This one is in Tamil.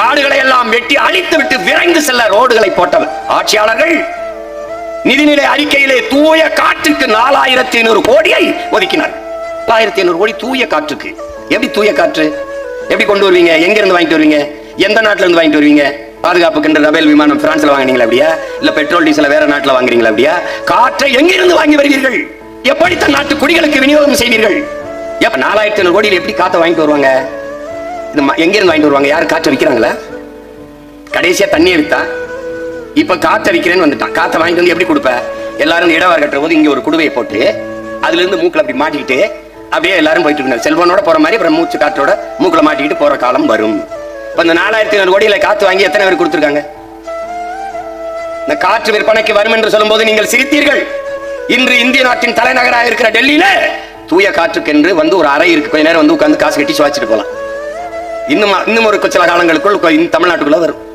காடுகளை எல்லாம் வெட்டி அழித்து விட்டு விரைந்து செல்ல ரோடுகளை போட்டவர். ஆட்சியாளர்கள் நிதிநிலை அறிக்கையிலே தூய காற்றுக்கு நாலாயிரத்தி ஐநூறு கோடியை ஒதுக்கினார். ஆயிரத்தி ஐநூறு கோடி தூய காற்றுக்கு. எப்படி தூய காற்று? எப்படி கொண்டு வருவீங்க? எங்க இருந்து வாங்கிட்டு வருவீங்க? எந்த நாட்டுல இருந்து வாங்கிட்டு வருவீங்க? பாதுகாப்புக்கு ரபேல் விமானம் பிரான்ஸ்ல வாங்குனீங்களா அப்படியா? இல்ல பெட்ரோல் டீசல் வேற நாட்டுல வாங்குறீங்களா அப்படியா? காற்றை எங்கிருந்து வாங்கி வருவீர்கள்? எப்படி தன் நாட்டு குடிகளுக்கு விநியோகம் செய்வீர்கள்? எப்ப நாலாயிரத்தி ஐநூறு கோடியில் எப்படி காற்றை வாங்கிட்டு வருவாங்க? இது எங்கேருந்து வாங்கிட்டு வருவாங்க? யார் காற்றை விற்கிறாங்களா கடைசியா தண்ணியை விற்றா இப்போ காற்ற விற்கிறேன்னு வந்துட்டான். காற்றை வாங்கிட்டு வந்து எப்படி கொடுப்ப? எல்லாரும் இடவாறு இடவார் கட்டுற போது இங்கே ஒரு குடுவையை போட்டு அதுலேருந்து மூக்கில் அப்படி மாட்டிக்கிட்டு அப்படியே எல்லாரும் போயிட்டு இருந்தாங்க செல்வனோட போகிற மாதிரி அப்புறம் மூச்சு காற்றோட மூக்கில் மாட்டிக்கிட்டு போகிற காலம் வரும். இப்போ இந்த நாலாயிரத்தி ஐநூறு கோடியில காற்று வாங்கி எத்தனை பேர் கொடுத்துருக்காங்க? இந்த காற்று விற்பனைக்கு வரும் என்று சொல்லும்போது நீங்கள் சிரித்தீர்கள். இன்று இந்திய நாட்டின் தலைநகராக இருக்கிற டெல்லியில தூய காற்றுக்கென்று வந்து ஒரு அறை இருக்கு. கொஞ்ச நேரம் வந்து உட்காந்து காசு கட்டி சுவாச்சிட்டு போகலாம். இன்னும் இன்னும் ஒரு சில காலங்களுக்குள் தமிழ்நாட்டுக்குள்ள வரும்.